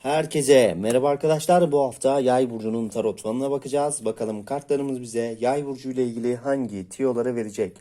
Herkese merhaba arkadaşlar. Bu hafta Yay burcunun tarot falına bakacağız. Bakalım kartlarımız bize Yay burcu ile ilgili hangi tiyoları verecek?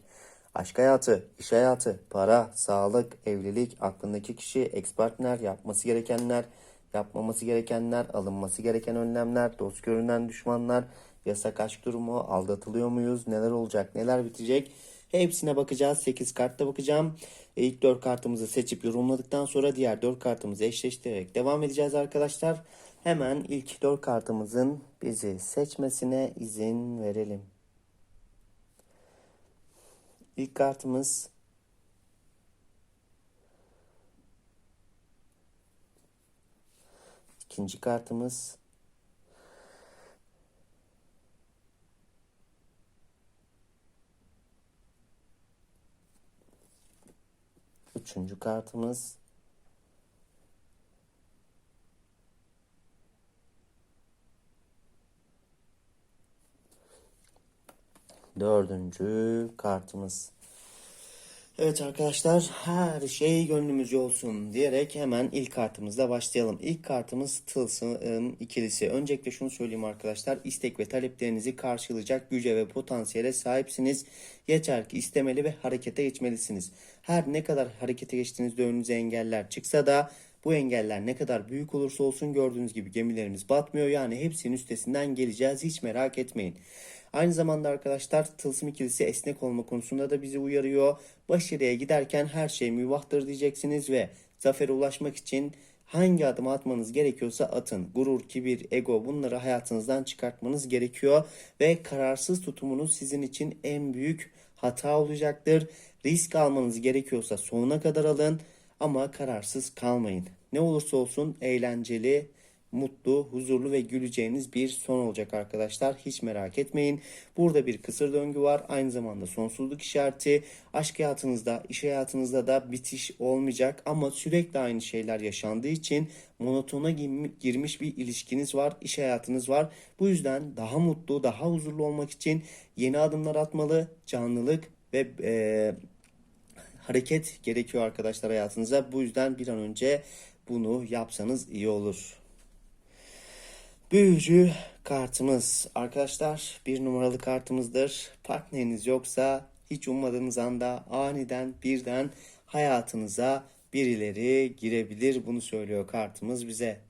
Aşk hayatı, iş hayatı, para, sağlık, evlilik, aklındaki kişi, ex partner, yapması gerekenler, yapmaması gerekenler, alınması gereken önlemler, dost görünen düşmanlar, yasak aşk durumu, aldatılıyor muyuz, neler olacak, neler bitecek? Hepsine bakacağız. 8 kartla bakacağım. E, İlk 4 kartımızı seçip yorumladıktan sonra diğer 4 kartımızı eşleştirerek devam edeceğiz arkadaşlar. Hemen ilk 4 kartımızın bizi seçmesine izin verelim. İlk kartımız ikinci kartımız Üçüncü kartımız. Dördüncü kartımız. Evet arkadaşlar her şey gönlümüzce olsun diyerek hemen ilk kartımızla başlayalım. İlk kartımız Tılsım ikilisi. Öncelikle şunu söyleyeyim arkadaşlar. istek ve taleplerinizi karşılayacak güce ve potansiyele sahipsiniz. Yeter ki istemeli ve harekete geçmelisiniz. Her ne kadar harekete geçtiğinizde önünüze engeller çıksa da bu engeller ne kadar büyük olursa olsun gördüğünüz gibi gemilerimiz batmıyor. Yani hepsinin üstesinden geleceğiz hiç merak etmeyin. Aynı zamanda arkadaşlar tılsım ikilisi esnek olma konusunda da bizi uyarıyor. Başarıya giderken her şey mübahtır diyeceksiniz ve zafere ulaşmak için hangi adımı atmanız gerekiyorsa atın. Gurur, kibir, ego bunları hayatınızdan çıkartmanız gerekiyor ve kararsız tutumunuz sizin için en büyük hata olacaktır. Risk almanız gerekiyorsa sonuna kadar alın ama kararsız kalmayın. Ne olursa olsun eğlenceli, mutlu, huzurlu ve güleceğiniz bir son olacak arkadaşlar. Hiç merak etmeyin. Burada bir kısır döngü var. Aynı zamanda sonsuzluk işareti. Aşk hayatınızda, iş hayatınızda da bitiş olmayacak ama sürekli aynı şeyler yaşandığı için monotona girmiş bir ilişkiniz var, iş hayatınız var. Bu yüzden daha mutlu, daha huzurlu olmak için yeni adımlar atmalı, canlılık ve e, hareket gerekiyor arkadaşlar hayatınıza. Bu yüzden bir an önce bunu yapsanız iyi olur. Büyücü kartımız arkadaşlar bir numaralı kartımızdır. Partneriniz yoksa hiç ummadığınız anda aniden birden hayatınıza birileri girebilir. Bunu söylüyor kartımız bize.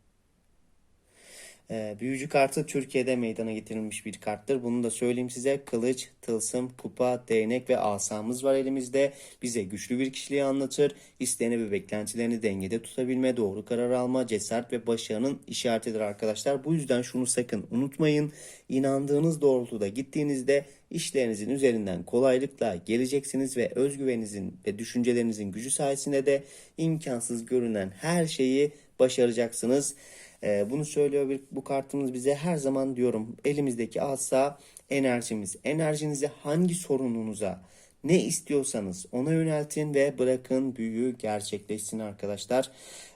Ee, büyücü kartı Türkiye'de meydana getirilmiş bir karttır. Bunu da söyleyeyim size. Kılıç, tılsım, kupa, değnek ve asamız var elimizde. Bize güçlü bir kişiliği anlatır. İsteyene ve beklentilerini dengede tutabilme, doğru karar alma, cesaret ve başarının işaretidir arkadaşlar. Bu yüzden şunu sakın unutmayın. İnandığınız doğrultuda gittiğinizde işlerinizin üzerinden kolaylıkla geleceksiniz ve özgüveninizin ve düşüncelerinizin gücü sayesinde de imkansız görünen her şeyi başaracaksınız. Ee, bunu söylüyor bir, bu kartımız bize her zaman diyorum elimizdeki asa enerjimiz. Enerjinizi hangi sorununuza ne istiyorsanız ona yöneltin ve bırakın büyüyü gerçekleşsin arkadaşlar.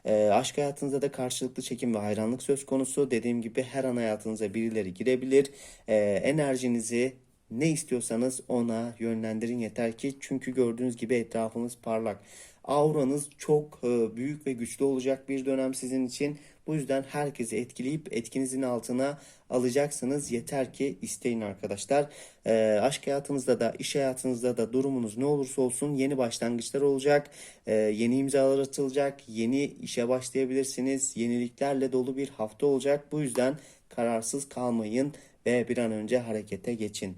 E, aşk hayatınızda da karşılıklı çekim ve hayranlık söz konusu. Dediğim gibi her an hayatınıza birileri girebilir. E, enerjinizi ne istiyorsanız ona yönlendirin yeter ki. Çünkü gördüğünüz gibi etrafımız parlak. Auranız çok e, büyük ve güçlü olacak bir dönem sizin için. Bu yüzden herkesi etkileyip etkinizin altına alacaksınız. Yeter ki isteyin arkadaşlar. E, aşk hayatınızda da iş hayatınızda da durumunuz ne olursa olsun yeni başlangıçlar olacak. E, yeni imzalar atılacak. Yeni işe başlayabilirsiniz. Yeniliklerle dolu bir hafta olacak. Bu yüzden kararsız kalmayın ve bir an önce harekete geçin.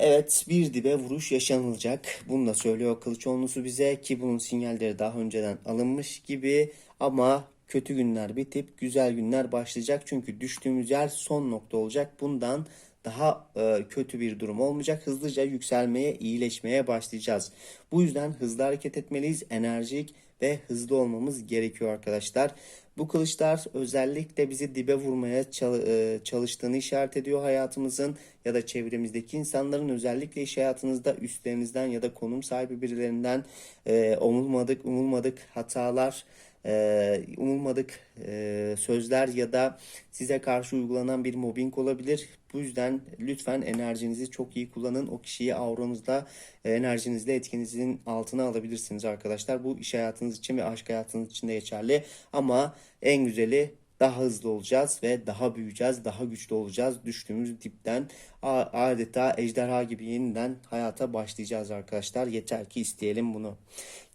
Evet bir dibe vuruş yaşanılacak. Bunu da söylüyor Kılıçoğlu'su bize ki bunun sinyalleri daha önceden alınmış gibi ama kötü günler bitip güzel günler başlayacak. Çünkü düştüğümüz yer son nokta olacak. Bundan daha e, kötü bir durum olmayacak. Hızlıca yükselmeye, iyileşmeye başlayacağız. Bu yüzden hızlı hareket etmeliyiz. Enerjik ve hızlı olmamız gerekiyor arkadaşlar. Bu kılıçlar özellikle bizi dibe vurmaya e, çalıştığını işaret ediyor hayatımızın ya da çevremizdeki insanların özellikle iş hayatınızda üstlerinizden ya da konum sahibi birilerinden e, umulmadık umulmadık hatalar e, umulmadık e, sözler ya da size karşı uygulanan bir mobbing olabilir. Bu yüzden lütfen enerjinizi çok iyi kullanın. O kişiyi auranızda, e, enerjinizle etkinizin altına alabilirsiniz arkadaşlar. Bu iş hayatınız için ve aşk hayatınız için de geçerli. Ama en güzeli daha hızlı olacağız ve daha büyüyeceğiz, daha güçlü olacağız. Düştüğümüz dipten adeta ejderha gibi yeniden hayata başlayacağız arkadaşlar. Yeter ki isteyelim bunu.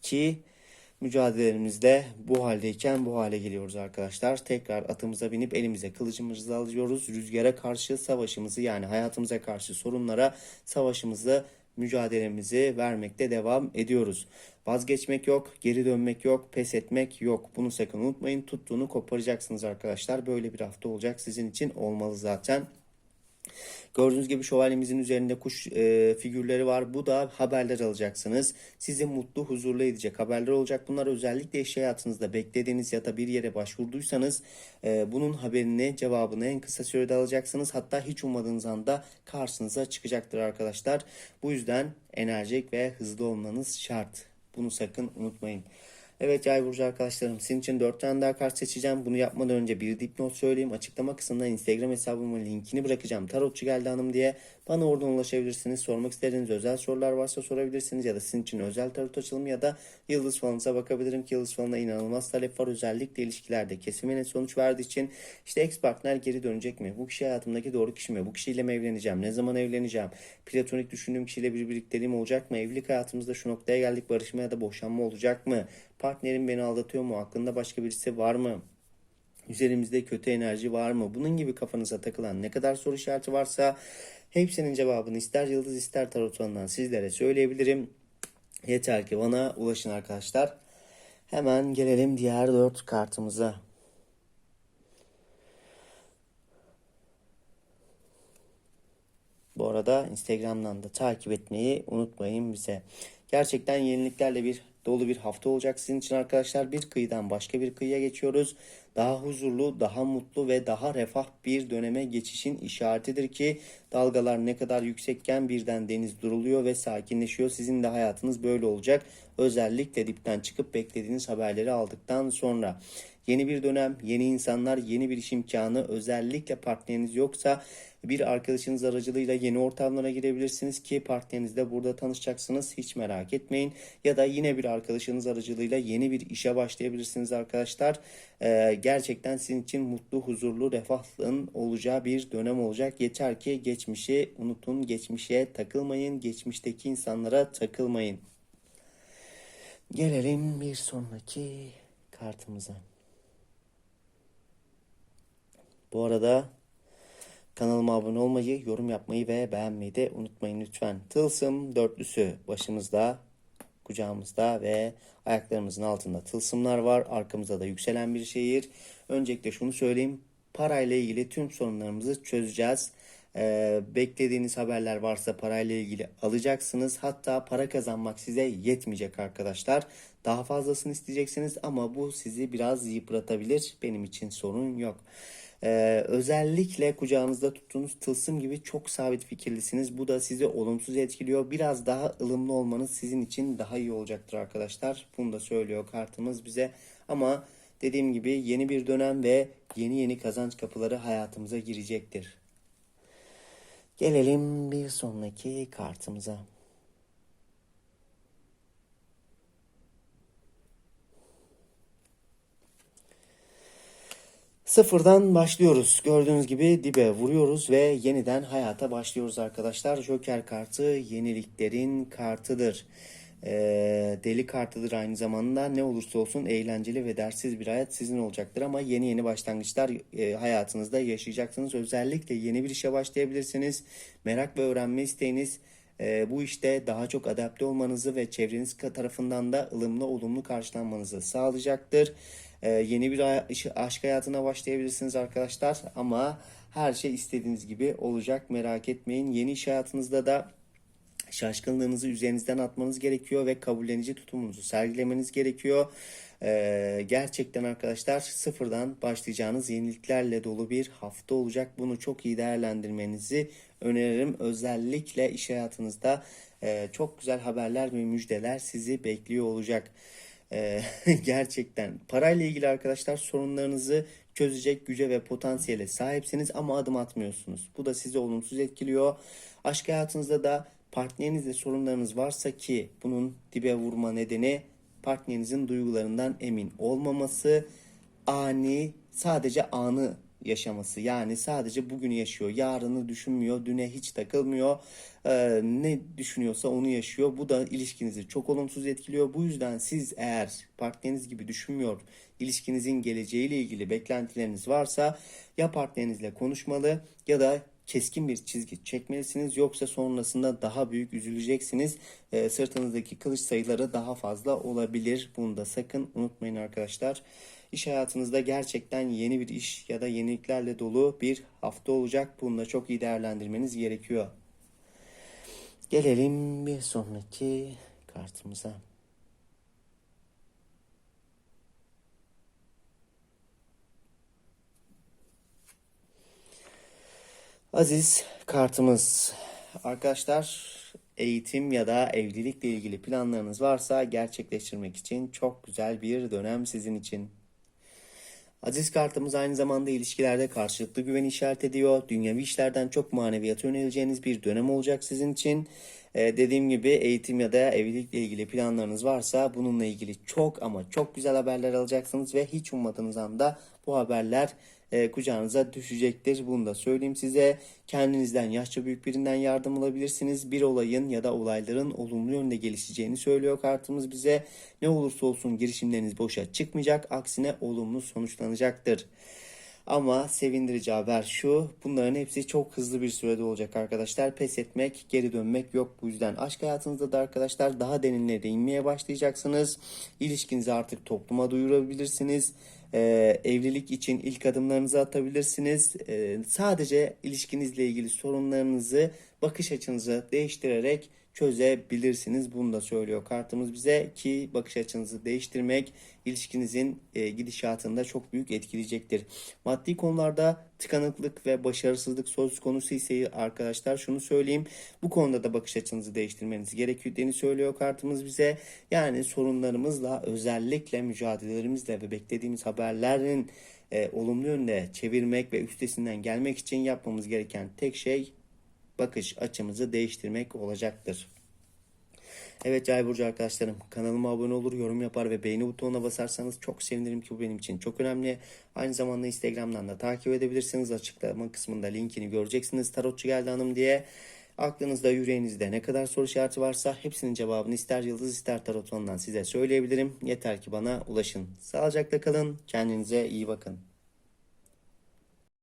Ki mücadelemizde bu haldeyken bu hale geliyoruz arkadaşlar. Tekrar atımıza binip elimize kılıcımızı alıyoruz. Rüzgara karşı savaşımızı yani hayatımıza karşı sorunlara savaşımızı mücadelemizi vermekte devam ediyoruz. Vazgeçmek yok, geri dönmek yok, pes etmek yok. Bunu sakın unutmayın. Tuttuğunu koparacaksınız arkadaşlar. Böyle bir hafta olacak sizin için olmalı zaten. Gördüğünüz gibi şövalyemizin üzerinde kuş e, figürleri var. Bu da haberler alacaksınız. Sizi mutlu, huzurlu edecek haberler olacak. Bunlar özellikle iş hayatınızda beklediğiniz ya da bir yere başvurduysanız e, bunun haberini, cevabını en kısa sürede alacaksınız. Hatta hiç ummadığınız anda karşınıza çıkacaktır arkadaşlar. Bu yüzden enerjik ve hızlı olmanız şart. Bunu sakın unutmayın. Evet yay burcu arkadaşlarım sizin için 4 tane daha kart seçeceğim. Bunu yapmadan önce bir dipnot söyleyeyim. Açıklama kısmına Instagram hesabımın linkini bırakacağım. Tarotçu geldi hanım diye. Bana oradan ulaşabilirsiniz. Sormak istediğiniz özel sorular varsa sorabilirsiniz. Ya da sizin için özel tarot açılımı ya da yıldız falınıza bakabilirim ki yıldız falına inanılmaz talep var. Özellikle ilişkilerde kesime net sonuç verdiği için işte ex partner geri dönecek mi? Bu kişi hayatımdaki doğru kişi mi? Bu kişiyle mi evleneceğim? Ne zaman evleneceğim? Platonik düşündüğüm kişiyle bir birlikteliğim olacak mı? Evlilik hayatımızda şu noktaya geldik. Barışma ya da boşanma olacak mı? Partnerim beni aldatıyor mu? Aklında başka birisi var mı? Üzerimizde kötü enerji var mı? Bunun gibi kafanıza takılan ne kadar soru işareti varsa hepsinin cevabını ister yıldız ister tarot alanından sizlere söyleyebilirim. Yeter ki bana ulaşın arkadaşlar. Hemen gelelim diğer dört kartımıza. Bu arada Instagram'dan da takip etmeyi unutmayın bize. Gerçekten yeniliklerle bir dolu bir hafta olacak sizin için arkadaşlar. Bir kıyıdan başka bir kıyıya geçiyoruz. Daha huzurlu, daha mutlu ve daha refah bir döneme geçişin işaretidir ki dalgalar ne kadar yüksekken birden deniz duruluyor ve sakinleşiyor. Sizin de hayatınız böyle olacak. Özellikle dipten çıkıp beklediğiniz haberleri aldıktan sonra. Yeni bir dönem, yeni insanlar, yeni bir iş imkanı, özellikle partneriniz yoksa bir arkadaşınız aracılığıyla yeni ortamlara girebilirsiniz ki partnerinizle burada tanışacaksınız. Hiç merak etmeyin. Ya da yine bir arkadaşınız aracılığıyla yeni bir işe başlayabilirsiniz arkadaşlar. Ee, gerçekten sizin için mutlu, huzurlu, refahlığın olacağı bir dönem olacak. Yeter ki geçmişi unutun, geçmişe takılmayın, geçmişteki insanlara takılmayın. Gelelim bir sonraki kartımıza. Bu arada kanalıma abone olmayı, yorum yapmayı ve beğenmeyi de unutmayın lütfen. Tılsım dörtlüsü başımızda, kucağımızda ve ayaklarımızın altında tılsımlar var. Arkamızda da yükselen bir şehir. Öncelikle şunu söyleyeyim. Parayla ilgili tüm sorunlarımızı çözeceğiz. Ee, beklediğiniz haberler varsa parayla ilgili alacaksınız. Hatta para kazanmak size yetmeyecek arkadaşlar. Daha fazlasını isteyeceksiniz ama bu sizi biraz yıpratabilir. Benim için sorun yok. Ee, özellikle kucağınızda tuttuğunuz tılsım gibi çok sabit fikirlisiniz. Bu da sizi olumsuz etkiliyor. Biraz daha ılımlı olmanız sizin için daha iyi olacaktır arkadaşlar. Bunu da söylüyor kartımız bize. Ama dediğim gibi yeni bir dönem ve yeni yeni kazanç kapıları hayatımıza girecektir. Gelelim bir sonraki kartımıza. Sıfırdan başlıyoruz. Gördüğünüz gibi dibe vuruyoruz ve yeniden hayata başlıyoruz arkadaşlar. Joker kartı yeniliklerin kartıdır. Ee, deli kartıdır aynı zamanda. Ne olursa olsun eğlenceli ve dersiz bir hayat sizin olacaktır ama yeni yeni başlangıçlar e, hayatınızda yaşayacaksınız. Özellikle yeni bir işe başlayabilirsiniz. Merak ve öğrenme isteğiniz e, bu işte daha çok adapte olmanızı ve çevreniz tarafından da ılımlı olumlu karşılanmanızı sağlayacaktır. Ee, yeni bir aşk hayatına başlayabilirsiniz arkadaşlar ama her şey istediğiniz gibi olacak merak etmeyin. Yeni iş hayatınızda da şaşkınlığınızı üzerinizden atmanız gerekiyor ve kabullenici tutumunuzu sergilemeniz gerekiyor. Ee, gerçekten arkadaşlar sıfırdan başlayacağınız yeniliklerle dolu bir hafta olacak. Bunu çok iyi değerlendirmenizi öneririm. Özellikle iş hayatınızda e, çok güzel haberler ve müjdeler sizi bekliyor olacak. Ee, gerçekten parayla ilgili arkadaşlar sorunlarınızı çözecek güce ve potansiyele sahipsiniz ama adım atmıyorsunuz. Bu da sizi olumsuz etkiliyor. Aşk hayatınızda da partnerinizle sorunlarınız varsa ki bunun dibe vurma nedeni partnerinizin duygularından emin olmaması, ani sadece anı yaşaması. Yani sadece bugünü yaşıyor. Yarını düşünmüyor. Düne hiç takılmıyor. Ee, ne düşünüyorsa onu yaşıyor. Bu da ilişkinizi çok olumsuz etkiliyor. Bu yüzden siz eğer partneriniz gibi düşünmüyor, ilişkinizin geleceğiyle ilgili beklentileriniz varsa ya partnerinizle konuşmalı ya da keskin bir çizgi çekmelisiniz. Yoksa sonrasında daha büyük üzüleceksiniz. Ee, sırtınızdaki kılıç sayıları daha fazla olabilir. Bunu da sakın unutmayın arkadaşlar. İş hayatınızda gerçekten yeni bir iş ya da yeniliklerle dolu bir hafta olacak. Bunu da çok iyi değerlendirmeniz gerekiyor. Gelelim bir sonraki kartımıza. Aziz kartımız. Arkadaşlar eğitim ya da evlilikle ilgili planlarınız varsa gerçekleştirmek için çok güzel bir dönem sizin için. Aziz kartımız aynı zamanda ilişkilerde karşılıklı güven işaret ediyor. Dünyevi işlerden çok maneviyata yöneleceğiniz bir dönem olacak sizin için. Ee, dediğim gibi eğitim ya da evlilikle ilgili planlarınız varsa bununla ilgili çok ama çok güzel haberler alacaksınız ve hiç ummadığınız anda bu haberler e, kucağınıza düşecektir. Bunu da söyleyeyim size. Kendinizden yaşça büyük birinden yardım alabilirsiniz. Bir olayın ya da olayların olumlu yönde gelişeceğini söylüyor kartımız bize. Ne olursa olsun girişimleriniz boşa çıkmayacak. Aksine olumlu sonuçlanacaktır. Ama sevindirici haber şu. Bunların hepsi çok hızlı bir sürede olacak arkadaşlar. Pes etmek, geri dönmek yok. Bu yüzden aşk hayatınızda da arkadaşlar daha derinlere inmeye başlayacaksınız. İlişkinizi artık topluma duyurabilirsiniz. Ee, evlilik için ilk adımlarınızı atabilirsiniz. Ee, sadece ilişkinizle ilgili sorunlarınızı bakış açınızı değiştirerek çözebilirsiniz. Bunu da söylüyor kartımız bize ki bakış açınızı değiştirmek ilişkinizin e, gidişatında çok büyük etkileyecektir. Maddi konularda tıkanıklık ve başarısızlık söz konusu ise arkadaşlar şunu söyleyeyim. Bu konuda da bakış açınızı değiştirmeniz gerektiğini söylüyor kartımız bize. Yani sorunlarımızla özellikle mücadelelerimizle ve beklediğimiz haberlerin e, olumlu yönde çevirmek ve üstesinden gelmek için yapmamız gereken tek şey bakış açımızı değiştirmek olacaktır. Evet Cay Burcu arkadaşlarım kanalıma abone olur, yorum yapar ve beğeni butonuna basarsanız çok sevinirim ki bu benim için çok önemli. Aynı zamanda Instagram'dan da takip edebilirsiniz. Açıklama kısmında linkini göreceksiniz Tarotçu Geldi Hanım diye. Aklınızda, yüreğinizde ne kadar soru işareti varsa hepsinin cevabını ister yıldız ister tarot size söyleyebilirim. Yeter ki bana ulaşın. Sağlıcakla kalın, kendinize iyi bakın.